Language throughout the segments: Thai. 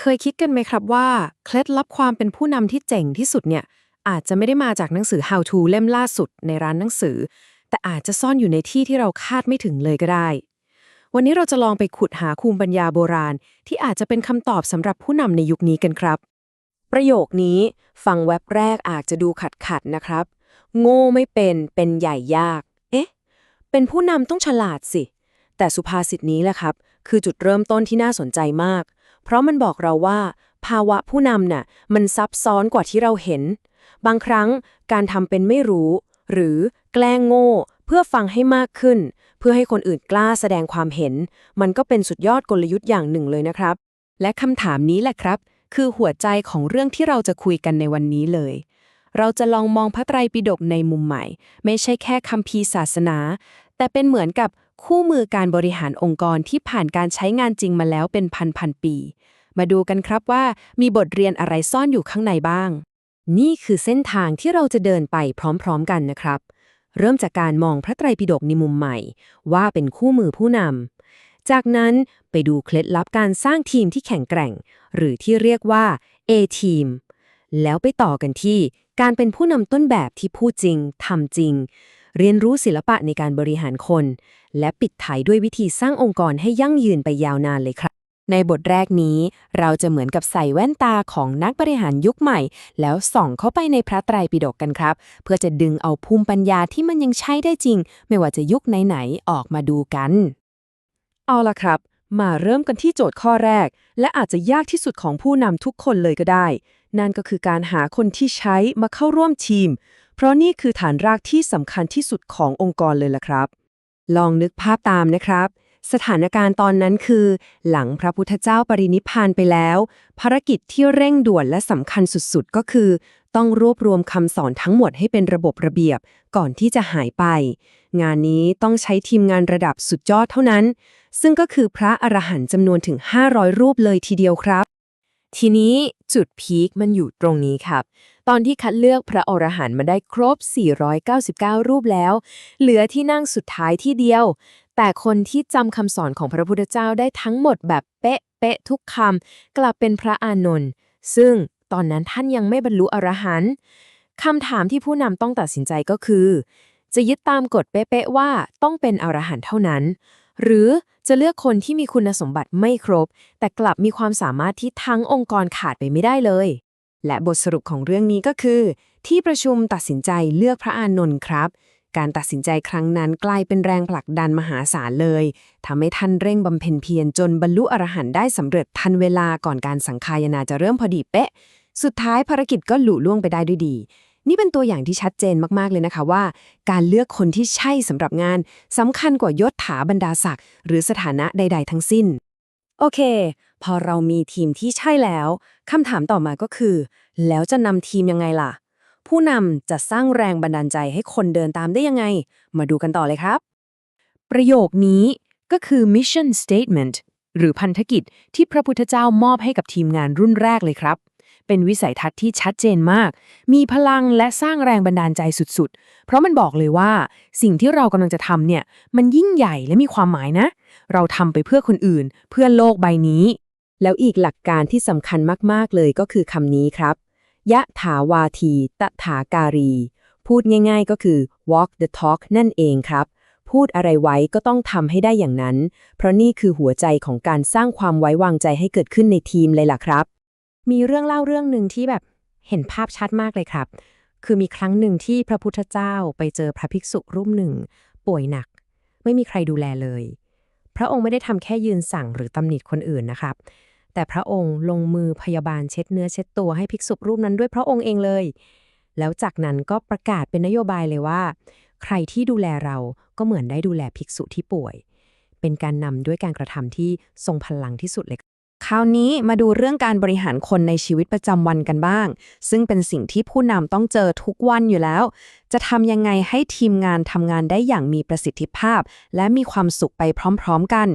เคยคิดกันไหมครับว่า เคล็ดลับความเป็นผู้นำที่เจ๋งที่สุดเนี่ย อาจจะไม่ได้มาจากหนังสือ How to เล่มล่าสุดในร้านหนังสือ แต่อาจจะซ่อนอยู่ในที่ที่เราคาดไม่ถึงเลยก็ได้ วันนี้เราจะลองไปขุดหาภูมิปัญญาโบราณ ที่อาจจะเป็นคำตอบสำหรับผู้นำในยุคนี้กันครับ ประโยคนี้ฟังแว็บแรกอาจจะดูขัดขัดนะครับ โง่ไม่เป็นเป็นใหญ่ยาก เอ๊ะ เป็นผู้นำต้องฉลาดสิ แต่สุภาษิตนี้แหละครับ คือจุดเริ่มต้นที่น่าสนใจมาก เพราะมันบอกเราว่า ภาวะผู้นำน่ะมันซับซ้อนกว่าที่เราเห็น บางครั้งการทำเป็นไม่รู้ หรือแกล้งโง่ เพื่อฟังให้มากขึ้น เพื่อให้คนอื่นกล้าแสดงความเห็น มันก็เป็นสุดยอดกลยุทธ์อย่างหนึ่งเลยนะครับ และคำถามนี้แหละครับ คือหัวใจของเรื่องที่เราจะคุยกันในวันนี้เลยเราจะลองมองพระไตรปิฎกในมุมใหม่ ไม่ใช่แค่คัมภีศาสนา แต่เป็นเหมือนกับ คู่มือการบริหารองค์กรที่ผ่านการใช้งานจริงมาแล้วเป็นพันพันๆปี มาดูกันครับว่ามีบทเรียนอะไรซ่อนอยู่ข้างในบ้าง นี่คือเส้นทางที่เราจะเดินไปพร้อมๆกันนะครับ เริ่มจากการมองพระไตรปิฎกในมุมใหม่ ว่าเป็นคู่มือผู้นำจากนั้นไปดูเคล็ดลับการสร้างทีมที่แข็งแกร่ง หรือที่เรียกว่า A-team แล้วไปต่อกันที่การเป็นผู้นำต้นแบบที่พูดจริงทำจริง เรียนรู้ศิลปะในการบริหารคน และปิดท้ายด้วยวิธีสร้างองค์กรให้ยั่งยืนไปยาวนานเลยครับ ในบทแรกนี้ เราจะเหมือนกับใส่แว่นตาของนักบริหารยุคใหม่ แล้วส่องเข้าไปในพระไตรปิฎกกันครับ เพื่อจะดึงเอาภูมิปัญญาที่มันยังใช้ได้จริง ไม่ว่าจะยุคไหนๆออกมาดูกัน เอาละครับ มาเริ่มกันที่โจทย์ข้อแรก และอาจจะยากที่สุดของผู้นำทุกคนเลยก็ได้ นั่นก็คือการหาคนที่ใช้มาเข้าร่วมทีม เพราะนี่คือฐานรากที่สำคัญที่สุดขององค์กรเลยล่ะครับ ลองนึกภาพตามนะครับ สถานการณ์ตอนนั้นคือ หลังพระพุทธเจ้าปรินิพพานไปแล้ว ภารกิจที่เร่งด่วนและสำคัญสุดๆ ก็คือ ต้องรวบรวมคำสอนทั้งหมดให้เป็นระบบระเบียบ ก่อนที่จะหายไป งานนี้ต้องใช้ทีมงานระดับสุดยอดเท่านั้น ซึ่งก็คือพระอรหันต์จำนวนถึง 500 รูปเลยทีเดียวครับทีนี้ จุดพีคมันอยู่ตรงนี้ครับ ตอนที่คัดเลือกพระอรหันต์มาได้ครบ 499 รูปแล้ว เหลือที่นั่งสุดท้ายที่เดียว แต่คนที่จำคำสอนของพระพุทธเจ้าได้ทั้งหมดแบบเป๊ะเป๊ะทุกคำกลับเป็นพระอานนท์ซึ่งตอนนั้นท่านยังไม่บรรลุอรหันต์คำถามที่ผู้นำต้องตัดสินใจก็คือ จะยึดตามกฎเป๊ะๆว่าต้องเป็นอรหันต์เท่านั้น หรือ จะเลือกคนที่มีคุณสมบัติไม่ครบ แต่กลับมีความสามารถที่ทั้งองค์กรขาดไปไม่ได้เลย และบทสรุปของเรื่องนี้ก็คือ ที่ประชุมตัดสินใจเลือกพระอานนท์ครับ การตัดสินใจครั้งนั้นกลายเป็นแรงผลักดันมหาศาลเลยทำให้ท่านเร่งบำเพ็ญเพียรจนบรรลุอรหันต์ได้สำเร็จทันเวลาก่อนการสังคายนาจะเริ่มพอดีเป๊ะ สุดท้ายภารกิจก็หลุล่วงไปได้ด้วยดี นี่เป็นตัวอย่างที่ชัดเจนมากๆเลยนะคะว่า การเลือกคนที่ใช่สำหรับงานสำคัญกว่ายศถาบรรดาศักดิ์หรือสถานะใด ๆ ทั้งสิ้น โอเค พอเรามีทีมที่ใช่แล้วคำถามต่อมาก็คือ แล้วจะนำทีมยังไงล่ะ ผู้นำจะสร้างแรงบันดาลใจให้คนเดินตามได้ยังไง มาดูกันต่อเลยครับ ประโยคนี้ก็คือ mission statement หรือพันธกิจที่พระพุทธเจ้ามอบให้กับทีมงานรุ่นแรกเลยครับ เป็นวิสัยทัศน์ที่ชัดเจนมาก มีพลังและสร้างแรงบันดาลใจสุดๆ เพราะมันบอกเลยว่าสิ่งที่เรากำลังจะทำเนี่ย มันยิ่งใหญ่และมีความหมายนะ เราทำไปเพื่อคนอื่น เพื่อโลกใบนี้ แล้วอีกหลักการที่สำคัญมากๆเลยก็คือคำนี้ครับ ยะถาวาที ตถาการี พูดง่ายๆก็คือ walk the talk นั่นเองครับพูดอะไรไว้ก็ต้องทำให้ได้อย่างนั้น เพราะนี่คือหัวใจของการสร้างความไว้วางใจให้เกิดขึ้นในทีมเลยล่ะครับ มีเรื่องเล่าเรื่องหนึ่งที่แบบเห็นภาพชัดมากเลยครับ คือมีครั้งหนึ่งที่พระพุทธเจ้าไปเจอพระภิกษุรูปหนึ่ง ป่วยหนัก ไม่มีใครดูแลเลย พระองค์ไม่ได้ทำแค่ยืนสั่งหรือตำหนิคนอื่นนะครับ แต่พระองค์ลงมือพยาบาลเช็ดเนื้อเช็ดตัวให้ภิกษุรูปนั้นด้วยพระองค์เองเลย แล้วจากนั้นก็ประกาศเป็นนโยบายเลยว่า ใครที่ดูแลเราก็เหมือนได้ดูแลภิกษุที่ป่วย เป็นการนำด้วยการกระทำที่ทรงพลังที่สุดเลย คราวนี้มาดูเรื่องการบริหารคนในชีวิตประจำวันกันบ้าง ซึ่งเป็นสิ่งที่ผู้นำต้องเจอทุกวันอยู่แล้ว จะทำยังไงให้ทีมงานทำงานได้อย่างมีประสิทธิภาพ และมีความสุขไปพร้อมๆกัน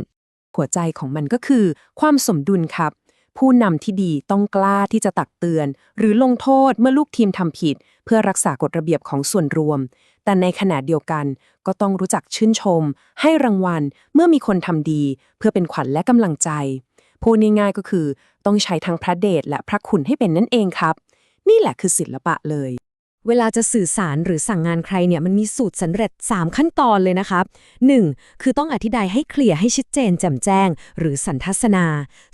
หัวใจของมันก็คือ ความสมดุลครับ ผู้นำที่ดีต้องกล้าที่จะตักเตือน หรือลงโทษเมื่อลูกทีมทำผิด เพื่อรักษากฎระเบียบของส่วนรวม แต่ในขณะเดียวกันก็ต้องรู้จักชื่นชม ให้รางวัลเมื่อมีคนทำดี เพื่อเป็นขวัญและกำลังใจ พูดง่ายๆก็คือ ต้องใช้ทั้งพระเดชและพระคุณให้เป็นนั่นเองครับ นี่แหละคือศิลปะเลย เวลาจะสื่อสารหรือสั่งงานใครเนี่ยมันมีสูตรสำเร็จ 3 ขั้นตอนเลยนะครับ 1. คือต้องอธิบายให้เคลียร์ให้ชัดเจนแจ่มแจ้ง หรือสันทัศนา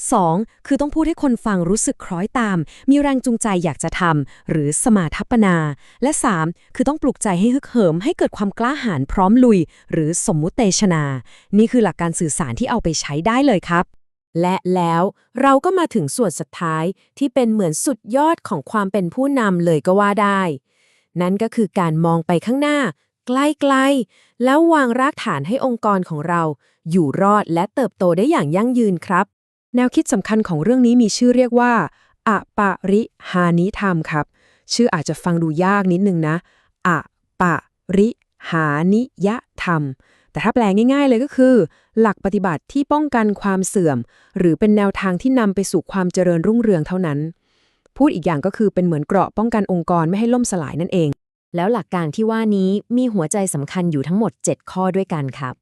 2. คือต้องพูดให้คนฟังรู้สึกคล้อยตาม มีแรงจูงใจอยากจะทำหรือสมาทัปนา และ 3. คือต้องปลุกใจให้ฮึกเหิม ให้เกิดความกล้าหาญพร้อมลุย หรือสมมุติเตชนา นี่คือหลักการสื่อสารที่เอาไปใช้ได้เลยครับ และแล้วเราก็มาถึงส่วนสุดท้ายที่เป็นเหมือนสุดยอดของความเป็นผู้นำเลยก็ว่าได้ นั่นก็คือการมองไปข้างหน้าไกลๆแล้ววางรากฐานให้องค์กรของเรา อยู่รอดและเติบโตได้อย่างยั่งยืนครับ แนวคิดสำคัญของเรื่องนี้มีชื่อเรียกว่าอะปะริหานิธรรมครับ ชื่ออาจจะฟังดูยากนิดนึงนะอะปะริหานิยธรรม แต่ถ้าแปลง่าย ๆ เลยก็คือ หลักปฏิบัติที่ป้องกันความเสื่อม หรือเป็นแนวทางที่นำไปสู่ความเจริญรุ่งเรืองเท่านั้น พูดอีกอย่างก็คือเป็นเหมือนเกราะป้องกันองค์กรไม่ให้ล่มสลายนั่นเอง แล้วหลักการที่ว่านี้มีหัวใจสำคัญอยู่ทั้งหมด 7 ข้อด้วยกันครับ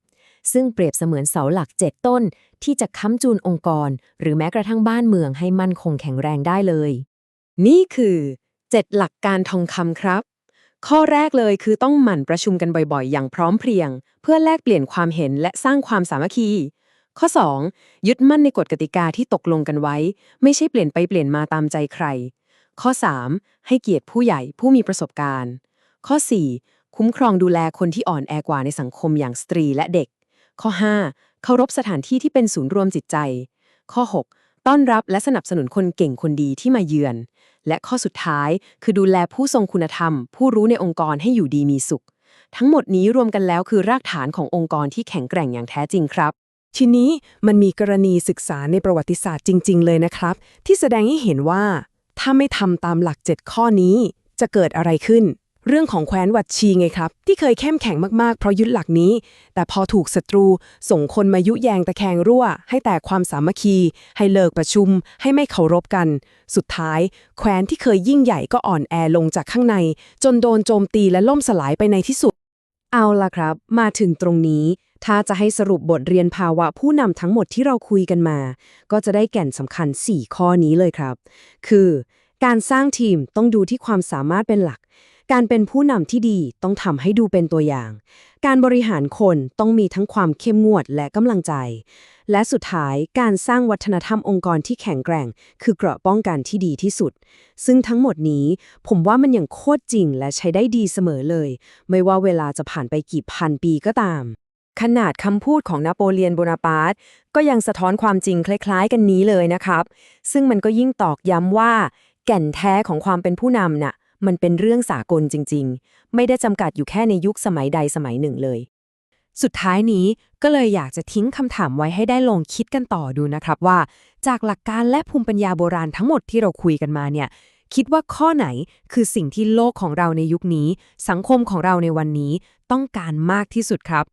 ซึ่งเปรียบเสมือนเสาหลัก 7 ต้น ที่จะค้ำจูนองค์กร หรือแม้กระทั่งบ้านเมืองให้มั่นคงแข็งแรงได้เลย นี่คือ 7 หลักการทองคำครับ ข้อแรกเลยคือต้องหมั่นประชุมกันบ่อยๆ อย่างพร้อมเพรียง เพื่อแลกเปลี่ยนความเห็นและสร้างความสามัคคี ข้อ 2. ยึดมั่นในกฎกติกาที่ตกลงกันไว้ ไม่ใช่เปลี่ยนไปเปลี่ยนมาตามใจใคร ข้อ 3. ให้เกียรติผู้ใหญ่ผู้มีประสบการณ์ ข้อ 4. คุ้มครองดูแลคนที่อ่อนแอกว่าในสังคมอย่างสตรีและเด็ก ข้อ 5. เคารพสถานที่ที่เป็นศูนย์รวมจิตใจ ข้อ 6. ต้อนรับและสนับสนุนคนเก่งคนดีที่มาเยือน และข้อสุดท้ายคือดูแลผู้ทรงคุณธรรม ผู้รู้ในองค์กรให้อยู่ดีมีสุข ทั้งหมดนี้รวมกันแล้วคือรากฐานขององค์กรที่แข็งแกร่งอย่างแท้จริงครับทีนี้มันมีกรณีศึกษาในประวัติศาสตร์จริง ๆ เลยนะครับ ที่แสดงให้เห็นว่า ถ้าไม่ทำตามหลัก 7 ข้อนี้ จะเกิดอะไรขึ้น เรื่องของแคว้นวัดชีไงครับ ที่เคยเข้มแข็งมากๆ เพราะยึดหลักนี้ แต่พอถูกศัตรู ส่งคนมายุแยงตะแคงรั่ว ให้แตกความสามัคคี ให้เลิกประชุม ให้ไม่เคารพกัน สุดท้าย แคว้นที่เคยยิ่งใหญ่ก็อ่อนแอลงจากข้างใน จนโดนโจมตีและล่มสลายไปในที่สุด เอาล่ะครับ มาถึงตรงนี้ ถ้าจะให้สรุปบทเรียนภาวะผู้นำทั้งหมดที่เราคุยกันมา ก็จะได้แก่นสำคัญ 4 ข้อนี้เลยครับ คือ การสร้างทีมต้องดูที่ความสามารถเป็นหลัก การเป็นผู้นำที่ดีต้องทำให้ดูเป็นตัวอย่าง การบริหารคนต้องมีทั้งความเข้มงวดและกำลังใจ และสุดท้ายการสร้างวัฒนธรรมองค์กรที่แข็งแกร่ง คือเกราะป้องกันที่ดีที่สุด ซึ่งทั้งหมดนี้ผมว่ามันยังโคตรจริงและใช้ได้ดีเสมอเลย ไม่ว่าเวลาจะผ่านไปกี่พันปีก็ตาม ขนาดคำพูดของนโปเลียนโบนาปาร์ตก็ยังสะท้อนความจริงคล้าย ๆ กันนี้เลยนะครับ ซึ่งมันก็ยิ่งตอกย้ำว่าแก่นแท้ของความเป็นผู้นำน่ะ มันเป็นเรื่องสากลจริง ๆ ไม่ได้จำกัดอยู่แค่ในยุคสมัยใดสมัยหนึ่งเลย สุดท้ายนี้ก็เลยอยากจะทิ้งคำถามไว้ให้ได้ลองคิดกันต่อดูนะครับว่า จากหลักการและภูมิปัญญาโบราณทั้งหมดที่เราคุยกันมาเนี่ยคิดว่าข้อไหนคือสิ่งที่โลกของเราในยุคนี้ สังคมของเราในวันนี้ต้องการมากที่สุดครับ